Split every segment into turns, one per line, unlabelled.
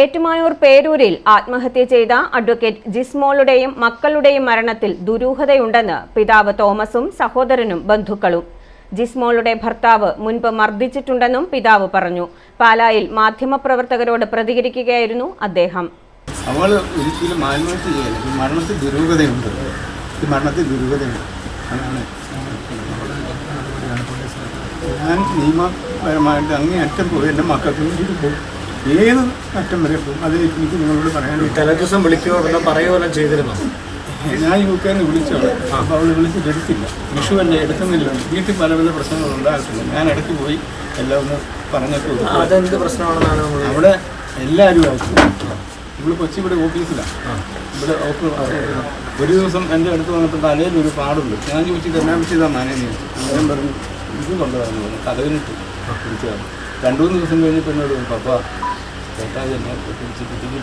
ഏറ്റുമാനൂർ പേരൂരിൽ ആത്മഹത്യ ചെയ്ത അഡ്വക്കേറ്റ് ജിസ്മോളുടെയും മക്കളുടെയും മരണത്തിൽ ദുരൂഹതയുണ്ടെന്ന് പിതാവ് തോമസും സഹോദരനും ബന്ധുക്കളും. ജിസ്മോളുടെ ഭർത്താവ് മുൻപ് മർദ്ദിച്ചിട്ടുണ്ടെന്നും പിതാവ് പറഞ്ഞു. പാലായിൽ മാധ്യമപ്രവർത്തകരോട് പ്രതികരിക്കുകയായിരുന്നു അദ്ദേഹം.
അവൾ ഒരിക്കലും മരണത്തിൽ ദുരൂഹതയുണ്ട്. ഈ മരണത്തിൽ ദുരൂഹതയുണ്ട്. ഞാൻ നിയമപരമായിട്ട് അങ്ങേ അറ്റം പോയി. എന്റെ മക്കൾക്ക് വേണ്ടിയിട്ട് പോകും ഏത് അറ്റം വരെ പോകും? അത് എനിക്ക് നിങ്ങളോട് പറയാൻ
തലേ ദിവസം വിളിക്കുകയോ പറയുകയോ ചെയ്തിരുന്നു?
ഞാൻ യുക്കാരനെ വിളിച്ചോ വിളിച്ചോളൂ. അപ്പോൾ അവൾ വിളിച്ചിട്ട് എടുത്തില്ല വിഷു എന്നെ എടുക്കുന്നില്ല വീട്ടിൽ പല പല പ്രശ്നങ്ങൾ ഉണ്ടാകത്തില്ല ഞാൻ ഇടയ്ക്ക് പോയി എല്ലാം ഒന്ന് പറഞ്ഞിട്ട്
അതെന്ത് പ്രശ്നമാണെന്നാണ്
അവിടെ എല്ലാവരും ആയിരുന്നു നമ്മൾ കൊച്ചി ഇവിടെ ഓഫീസിലാണ് ഇവിടെ ഓഫീസ് ഒരു ദിവസം എന്റെ അടുത്ത് വന്നിട്ട് തലയിൽ ഒരു പാടുണ്ട്. ഞാൻ ചോദിച്ചിട്ട് എന്നാ വിളിച്ചതാ മാനേജ് ചോദിച്ചു പറഞ്ഞു ഇത് കൊണ്ടുവരാൻ പറഞ്ഞു. വിളിച്ചതാണ്. രണ്ടു മൂന്ന് ദിവസം കഴിഞ്ഞപ്പോൾ എന്നോട് പപ്പ ചേട്ടായി എന്നെ പിടിച്ച് കുട്ടിക്ക്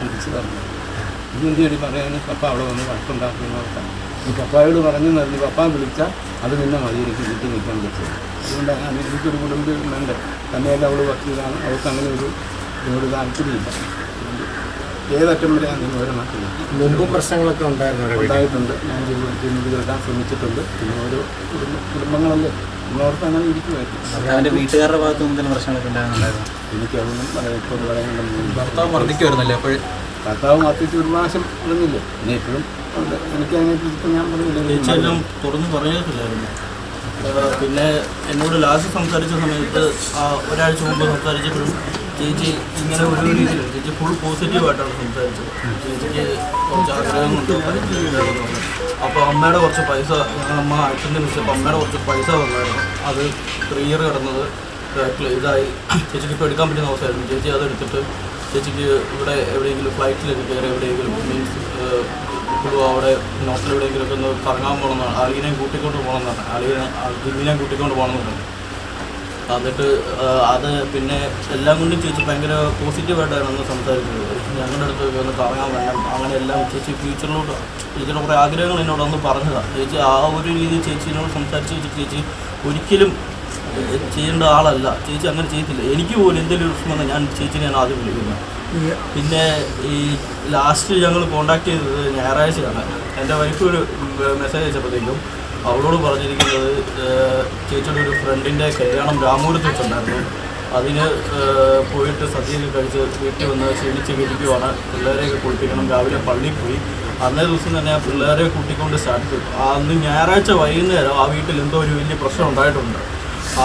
ഇത് എന്ത് പറയാൻ പപ്പ അവിടെ വന്ന് വഴക്കുണ്ടാക്കുന്ന ഓർത്താം ഈ പപ്പായോട് പറഞ്ഞു പറഞ്ഞു പപ്പ വിളിച്ചാൽ അത് നിന്നെ മതി എനിക്ക് വീട്ടിൽ നിൽക്കാൻ പറ്റും അതുകൊണ്ട് എനിക്കൊരു കുടുംബം ഉണ്ട് തന്നെയല്ല അവൾ വക്കീലാണ്. അവൾക്ക് അങ്ങനെ ഒരു ഇതിനോട് താല്പര്യമില്ല. ഏതറ്റം വരെ അങ്ങനെ നിയമപരമാക്കില്ല
മുമ്പും പ്രശ്നങ്ങളൊക്കെ ഉണ്ടായിരുന്നു
ഉണ്ടായിട്ടുണ്ട്. ഞാൻ ജീവിതത്തിൽ തീർക്കാൻ ശ്രമിച്ചിട്ടുണ്ട്. പിന്നെ ഓരോ കുടുംബ കുടുംബങ്ങളല്ലേ?
അവന്റെ വീട്ടുകാരുടെ ഭാഗത്ത് നിന്ന് എന്തെങ്കിലും പ്രശ്നങ്ങളൊക്കെ ഉണ്ടാകുന്നുണ്ടായിരുന്നു
എനിക്കതൊന്നും
ഭർത്താവ് മർദ്ദിക്കുമായിരുന്നല്ലേ അപ്പോൾ
ഭർത്താവ് മത്തിച്ച് ഒരു പ്രാവശ്യം പറഞ്ഞില്ലേ പിന്നെ ഉണ്ട്. എനിക്ക് അതിനെക്കുറിച്ച് ഞാൻ പറഞ്ഞില്ല.
ചേച്ചിയെല്ലാം തുറന്ന് പറഞ്ഞിട്ടില്ലായിരുന്നു പിന്നെ എന്നോട് ലാസ്റ്റ് സംസാരിച്ച സമയത്ത് ആ ഒരാഴ്ച മുമ്പ് സംസാരിച്ചപ്പോഴും ചേച്ചി ഇങ്ങനെ ഒരു രീതിയിൽ ചേച്ചി ഫുൾ പോസിറ്റീവായിട്ടാണ് സംസാരിച്ചത്. ചേച്ചിക്ക് കുറച്ച് ആഗ്രഹമുണ്ട് പഠിച്ചിട്ടുണ്ടായിരുന്നു അപ്പോൾ അമ്മയുടെ കുറച്ച് പൈസ അമ്മ അച്ഛന്റെ വിളിച്ചപ്പോൾ അമ്മയുടെ കുറച്ച് പൈസ വന്നായിരുന്നു അത് ത്രീ ഇയർ കിടന്നത്. ഇതായി. ചേച്ചിക്ക് ഇപ്പോൾ എടുക്കാൻ പറ്റുന്ന അവസ്ഥയായിരുന്നു. ചേച്ചി അതെടുത്തിട്ട് ചേച്ചിക്ക് ഇവിടെ എവിടെയെങ്കിലും ഫ്ലൈറ്റിലൊക്കെ കയറി എവിടെയെങ്കിലും മീൻസ് ഇപ്പോൾ അവിടെ നോട്ടിലെവിടെയെങ്കിലും എവിടെയെങ്കിലുമൊക്കെ ഒന്ന് കറങ്ങാൻ പോകണമെന്നാണ് അലീനെ കൂട്ടിക്കൊണ്ട് പോകണമെന്നാണ് അളിയനെ ജിമ്മിനെ കൂട്ടിക്കൊണ്ട് പോകണമെന്നാണ് എന്നിട്ട് അത് പിന്നെ എല്ലാം കൊണ്ടും ചേച്ചി ഭയങ്കര പോസിറ്റീവായിട്ടാണ് അന്ന് സംസാരിക്കുന്നത്. ഞങ്ങളുടെ അടുത്ത് ഒന്ന് കറങ്ങാൻ വേണം അങ്ങനെ എല്ലാം ചേച്ചി ഫ്യൂച്ചറിലോട്ട് ചേച്ചിയുടെ കുറേ ആഗ്രഹങ്ങൾ എന്നോട് ഒന്ന് പറഞ്ഞതാണ് ചേച്ചി ആ ഒരു രീതിയിൽ ചേച്ചിനോട് സംസാരിച്ച് വെച്ചിട്ട് ചേച്ചി ഒരിക്കലും ചെയ്യേണ്ട ആളല്ല. ചേച്ചി അങ്ങനെ ചെയ്യത്തില്ല. എനിക്ക് പോലും എന്തെങ്കിലും പ്രശ്നം വന്നാൽ ഞാൻ ചേച്ചിനെയാണ് ആദ്യം വിളിക്കുന്നത്. പിന്നെ ഈ ലാസ്റ്റ് ഞങ്ങൾ കോണ്ടാക്ട് ചെയ്തത് ഞായറാഴ്ചയാണ്. എന്റെ വൈഫ് ഒരു മെസ്സേജ് അയച്ചപ്പോഴത്തേക്കും അവളോട് പറഞ്ഞിരിക്കുന്നത് ചേച്ചിയുടെ ഒരു ഫ്രണ്ടിന്റെ കല്യാണം രാമൂരത്ത് വെച്ചുണ്ടായിരുന്നു. അതിന് പോയിട്ട് സദ്യയൊക്കെ കഴിച്ച് വീട്ടിൽ വന്ന് ക്ഷീണിച്ച് വിരിക്കുവാണ് പിള്ളേരെയൊക്കെ കുളിപ്പിക്കണം. രാവിലെ പള്ളിയിൽ പോയി. അന്നേ ദിവസം തന്നെ ആ പിള്ളേരെ കൂട്ടിക്കൊണ്ട് സ്റ്റാർട്ട് ചെയ്തു അന്ന് ഞായറാഴ്ച വൈകുന്നേരം ആ വീട്ടിൽ എന്തോ ഒരു വലിയ പ്രശ്നം ഉണ്ടായിട്ടുണ്ട്.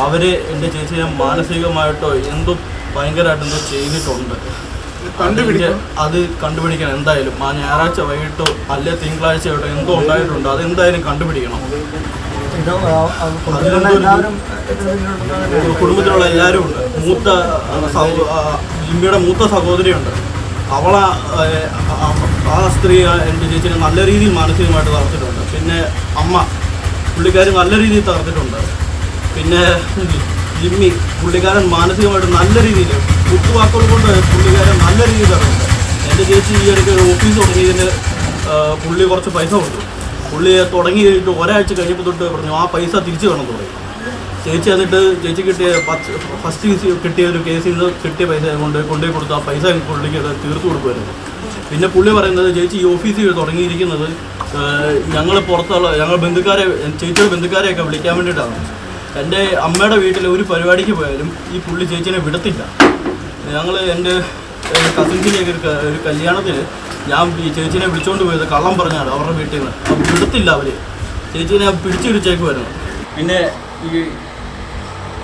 അവർ എന്റെ ചേച്ചിയെ മാനസികമായിട്ടോ എന്തോ ഭയങ്കരമായിട്ട് എന്തോ ചെയ്തിട്ടുണ്ട്. അതിന്റെ അത് കണ്ടുപിടിക്കണം. എന്തായാലും ആ ഞായറാഴ്ച വൈകിട്ടോ അല്ലെ തിങ്കളാഴ്ചയോട്ടോ എന്തോ ഉണ്ടായിട്ടുണ്ട്. അത് എന്തായാലും കണ്ടുപിടിക്കണം. കുടുംബത്തിലുള്ള എല്ലാവരും ഉണ്ട്. മൂത്ത ജിമ്മിയുടെ മൂത്ത സഹോദരിയുണ്ട്. അവള ആ സ്ത്രീ എന്റെ ചേച്ചിനെ നല്ല രീതിയിൽ മാനസികമായിട്ട് തളർത്തിട്ടുണ്ട് പിന്നെ അമ്മ പുള്ളിക്കാരി നല്ല രീതിയിൽ തളർത്തിട്ടുണ്ട് പിന്നെ ജിമ്മി പുള്ളിക്കാരൻ മാനസികമായിട്ട് നല്ല രീതിയിൽ കുത്തുവാക്കുകൾ കൊണ്ട് പുള്ളിക്കാരൻ നല്ല രീതിയിൽ തളർത്തുന്നുണ്ട് എന്റെ ചേച്ചി ഈ ഇടയ്ക്ക് ഒരു ഓഫീസ് തുടങ്ങിയതിന് പുള്ളി കുറച്ച് പൈസ കൊടുത്തു. പുള്ളി തുടങ്ങി കഴിഞ്ഞിട്ട് ഒരാഴ്ച കഴിഞ്ഞപ്പോൾ തൊട്ട് പറഞ്ഞു ആ പൈസ തിരിച്ചു വേണം തുടങ്ങി ചേച്ചി എന്നിട്ട് ചേച്ചി കിട്ടിയ ഫസ്റ്റ് കിട്ടിയ ഒരു കേസിൽ നിന്ന് കിട്ടിയ പൈസ കൊണ്ട് കൊണ്ടുപോയി കൊടുത്തു. ആ പൈസ പുള്ളിക്ക് തീർത്തു കൊടുക്കുമായിരുന്നു. പിന്നെ പുള്ളി പറയുന്നത് ചേച്ചി ഈ ഓഫീസിൽ തുടങ്ങിയിരിക്കുന്നത് ഞങ്ങൾ പുറത്തുള്ള ഞങ്ങൾ ബന്ധുക്കാരെ ചേച്ചിയുടെ ബന്ധുക്കാരെയൊക്കെ വിളിക്കാൻ വേണ്ടിയിട്ടാണ്. എന്റെ അമ്മയുടെ വീട്ടിൽ ഒരു പരിപാടിക്ക് പോയാലും ഈ പുള്ളി ചേച്ചീനെ വിടത്തില്ല. ഞങ്ങൾ എന്റെ കസിൻസിലേക്ക് ഒരു ഒരു കല്യാണത്തിൽ ഞാൻ ഈ ചേച്ചീനെ വിളിച്ചുകൊണ്ട് പോയത് കള്ളം പറഞ്ഞാണ് അവരുടെ വീട്ടിൽ നിന്ന് അപ്പം വിടത്തില്ല അവർ ചേച്ചീനെ പിടിച്ചിടിച്ചേക്കുമായിരുന്നു പിന്നെ ഈ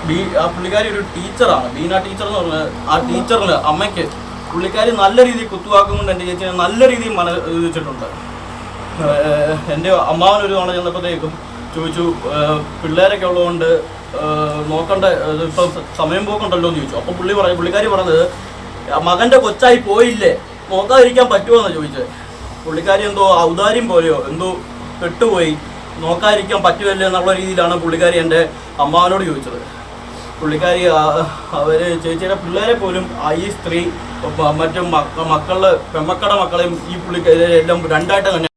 ബി ആ പുള്ളിക്കാരി ഒരു ടീച്ചറാണ്. ബീന ടീച്ചർ എന്ന് പറഞ്ഞ ആ ടീച്ചറിന് അമ്മയ്ക്ക് പുള്ളിക്കാരി നല്ല രീതിയിൽ കുത്തുവാക്കും കൊണ്ട് എന്റെ ചേച്ചിനെ നല്ല രീതിയിൽ മന ഇതിച്ചിട്ടുണ്ട് എന്റെ അമ്മാവൻ ഒരു തവണ ചെന്നപ്പോഴത്തേക്കും ചോദിച്ചു പിള്ളേരൊക്കെ ഉള്ളതുകൊണ്ട് നോക്കണ്ട ഇപ്പൊ സമയം പോക്കണ്ടല്ലോ എന്ന് ചോദിച്ചു. അപ്പോൾ പുള്ളി പറഞ്ഞു പുള്ളിക്കാരി പറഞ്ഞത് മകന്റെ കൊച്ചായി പോയില്ലേ? നോക്കാതിരിക്കാൻ പറ്റുമോ എന്നാണ് ചോദിച്ചത്. പുള്ളിക്കാരി എന്തോ ഔദാര്യം പോലെയോ എന്തോ കെട്ടുപോയി. നോക്കാതിരിക്കാൻ പറ്റുമല്ലേ എന്നുള്ള രീതിയിലാണ് പുള്ളിക്കാരി എന്റെ അമ്മാവനോട് ചോദിച്ചത്. പുള്ളിക്കാരി അവർ ചേച്ചിയുടെ പിള്ളേരെ പോലും ഈ സ്ത്രീ മറ്റു മക്ക- മക്കളുടെ പെമ്മക്കട മക്കളെയും ഈ പുള്ളിക്കാരി എല്ലാം രണ്ടായിട്ട് തന്നെ